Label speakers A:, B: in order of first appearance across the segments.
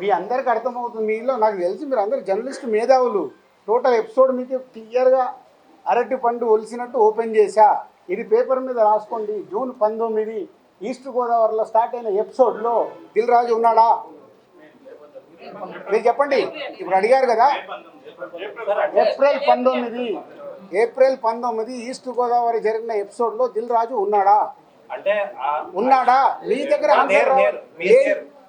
A: మీ అందరికి అర్థమవుతుంది. మీలో నాకు తెలిసి మీరు అందరు జర్నలిస్ట్ మేధావులు. టోటల్ ఎపిసోడ్ మీకు క్లియర్గా అరటి పండు ఒలిసినట్టు ఓపెన్ చేశా. ఇది పేపర్ మీద రాసుకోండి. జూన్ పంతొమ్మిది ఈస్ట్ గోదావరిలో స్టార్ట్ అయిన ఎపిసోడ్లో దిల్ రాజు ఉన్నాడా? మీరు చెప్పండి. ఇప్పుడు అడిగారు కదా. ఏప్రిల్ పంతొమ్మిది ఏప్రిల్ పంతొమ్మిది ఈస్ట్ గోదావరి జరిగిన ఎపిసోడ్లో దిల్ రాజు ఉన్నాడా?
B: అంటే
A: ఉన్నాడా? మీ దగ్గర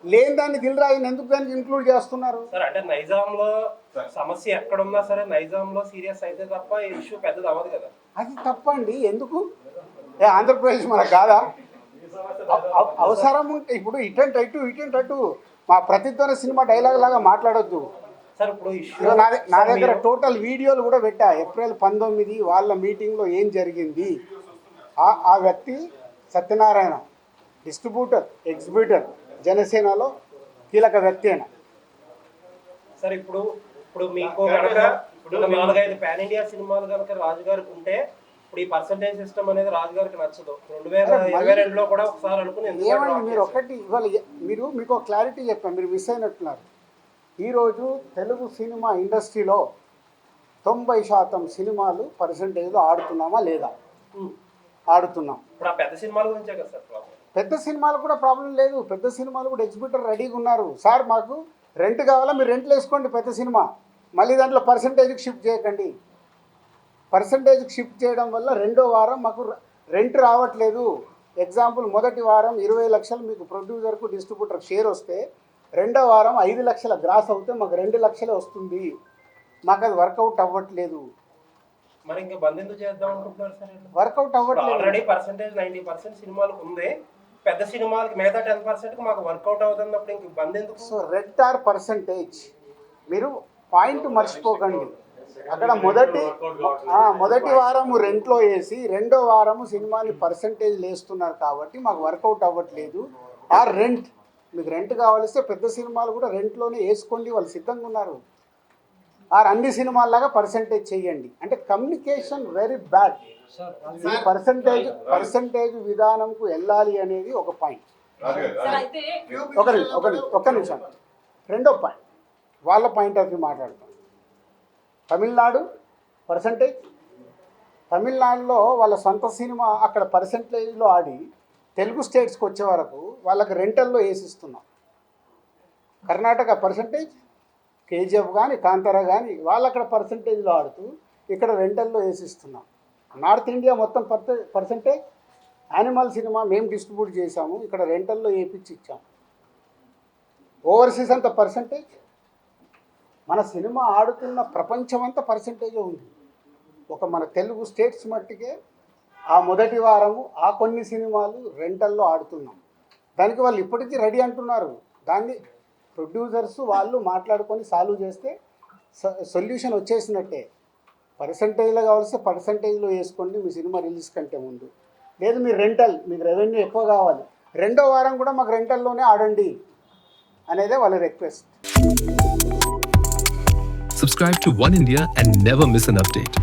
A: లేని దాన్ని దిల్ రాజుని ఎందుకు దానికి ఇంక్లూడ్ చేస్తున్నారు?
B: సార్ అంటే నైజాం లో సమస్య ఎక్కడున్నా సరే నైజాం లో సీరియస్ అయితే తప్ప ఈ ఇష్యూ పెద్దది అవ్వదు కదా.
A: అది తప్పండి. ఎందుకు? ఏ ఆంధ్రప్రదేశ్ మనకు కాదా? అవ- అవ- అవసరం ఉంటే ఇప్పుడు ఇటంట్ అటు ఇటంట్ అటు మా ప్రతిధ్వని సినిమా డైలాగ్ లాగా మాట్లాడొద్దు.
B: సార్ ఇప్పుడు
A: నా దగ్గర టోటల్ వీడియోలు కూడా పెట్టా. ఏప్రిల్ పంతొమ్మిది వాళ్ళ మీటింగ్లో ఏం జరిగింది? ఆ ఆ వ్యక్తి సత్యనారాయణ డిస్ట్రిబ్యూటర్ ఎగ్జిబ్యూటర్. జనసేనలో కీలక వ్యక్తి అయిన.
B: సార్ ఇప్పుడు ఇప్పుడు మీకు కనుక ఇప్పుడు నాలుగైదు పాన్ ఇండియా సినిమాలు కనుక రాజు గారికి ఉంటే ఇప్పుడు ఈ పర్సంటేజ్ సిస్టమ్ అనేది రాజు గారికి నచ్చదు. రెండు వేల ఇరవై రెండులో కూడా ఒకసారి అనుకుని ఎందుకు
A: ఏమండి మీరు ఒకటి ఇవాళ మీరు మీకు ఒక క్లారిటీ చెప్పాను మీరు మిస్ అయినట్టున్నారు. ఈరోజు తెలుగు సినిమా ఇండస్ట్రీలో తొంభై శాతం సినిమాలు పర్సంటేజ్లో ఆడుతున్నామా లేదా. ఆడుతున్నాం.
B: ఇప్పుడు ఆ పెద్ద సినిమాల గురించే కదా సార్
A: పెద్ద సినిమాలు కూడా ప్రాబ్లం లేదు. పెద్ద సినిమాలు కూడా ఎగ్జిబిటర్ రెడీగా ఉన్నారు. సార్ మాకు రెంట్ కావాలా? మీరు రెంట్లు వేసుకోండి పెద్ద సినిమా. మళ్ళీ దాంట్లో పర్సంటేజ్కి షిఫ్ట్ చేయకండి. పర్సంటేజ్కి షిఫ్ట్ చేయడం వల్ల రెండో వారం మాకు రెంట్ రావట్లేదు. ఎగ్జాంపుల్ మొదటి వారం ఇరవై లక్షలు మీకు ప్రొడ్యూసర్కు డిస్ట్రిబ్యూటర్ షేర్ వస్తే రెండో వారం ఐదు లక్షల గ్రాస్ అవుతే మాకు రెండు లక్షలే వస్తుంది. మాకు అది వర్కౌట్ అవ్వట్లేదు. వర్కౌట్ అవ్వట్లేదు.
B: ఆల్రెడీ పర్సెంటేజ్ నైన్టీ పర్సెంట్ సినిమాలకు ఉంది. పెద్ద సినిమాలకి మిగతా టెన్ పర్సెంట్ మాకు వర్కౌట్ అవుతున్నప్పుడు ఇంక ఇబ్బంది ఎందుకు?
A: So red or percentage. మీరు పాయింట్ మర్చిపోకండి. అక్కడ మొదటి మొదటి వారము రెంట్లో వేసి రెండో వారము సినిమాని పర్సంటేజ్ వేస్తున్నారు కాబట్టి మాకు వర్కౌట్ అవ్వట్లేదు. ఆ రెంట్ మీకు రెంట్ కావాలిస్తే పెద్ద సినిమాలు కూడా రెంట్లోనే వేసుకోండి వాళ్ళు సిద్ధంగా ఉన్నారు. ఆర్ అన్ని సినిమాల్లాగా పర్సంటేజ్ చేయండి అంటే కమ్యూనికేషన్ వెరీ బ్యాడ్ ఈ పర్సంటేజ్ పర్సంటేజ్ విధానంకు వెళ్ళాలి అనేది ఒక పాయింట్
C: సార్ అయితే
A: ఒక నిమిషం ఒక ఒక్క నిమిషం. రెండో పాయింట్ వాళ్ళ పాయింట్ ఆఫ్ వ్యూ మాట్లాడతాం. తమిళనాడు పర్సంటేజ్ తమిళనాడులో వాళ్ళ సొంత సినిమా అక్కడ పర్సంటేజ్లో ఆడి తెలుగు స్టేట్స్కి వచ్చే వరకు వాళ్ళకి రెంటల్లో వేసిస్తున్నాం. కర్ణాటక పర్సంటేజ్ కేజీఎఫ్ కానీ కాంతారా కానీ వాళ్ళు అక్కడ పర్సంటేజ్లో ఆడుతూ ఇక్కడ రెంటల్లో వేసిస్తున్నాం. నార్త్ ఇండియా మొత్తం పర్స పర్సంటేజ్ యానిమల్ సినిమా మేము డిస్ట్రిబ్యూట్ చేసాము ఇక్కడ రెంటల్లో వేపించి ఇచ్చాము ఓవర్సీస్ అంత పర్సంటేజ్? మన సినిమా ఆడుతున్న ప్రపంచం అంతా పర్సంటేజ్ ఉంది. ఒక మన తెలుగు స్టేట్స్ మట్టికే ఆ మొదటి వారము ఆ కొన్ని సినిమాలు రెంటల్లో ఆడుతున్నాం. దానికి వాళ్ళు ఇప్పటికీ రెడీ అంటున్నారు. దాన్ని ప్రొడ్యూసర్స్ వాళ్ళు మాట్లాడుకొని సాల్వ్ చేస్తే సొల్యూషన్ వచ్చేసినట్టే. పర్సంటేజ్లో కావాల్సి పర్సంటేజ్లో వేసుకోండి మీ సినిమా రిలీజ్ కంటే ముందు. లేదు మీరు రెంటల్ మీకు రెవెన్యూ ఎక్కువ కావాలి. రెండో వారం కూడా మాకు రెంటల్లోనే ఆడండి అనేదే వాళ్ళ request.
D: Subscribe to One India and never miss an update.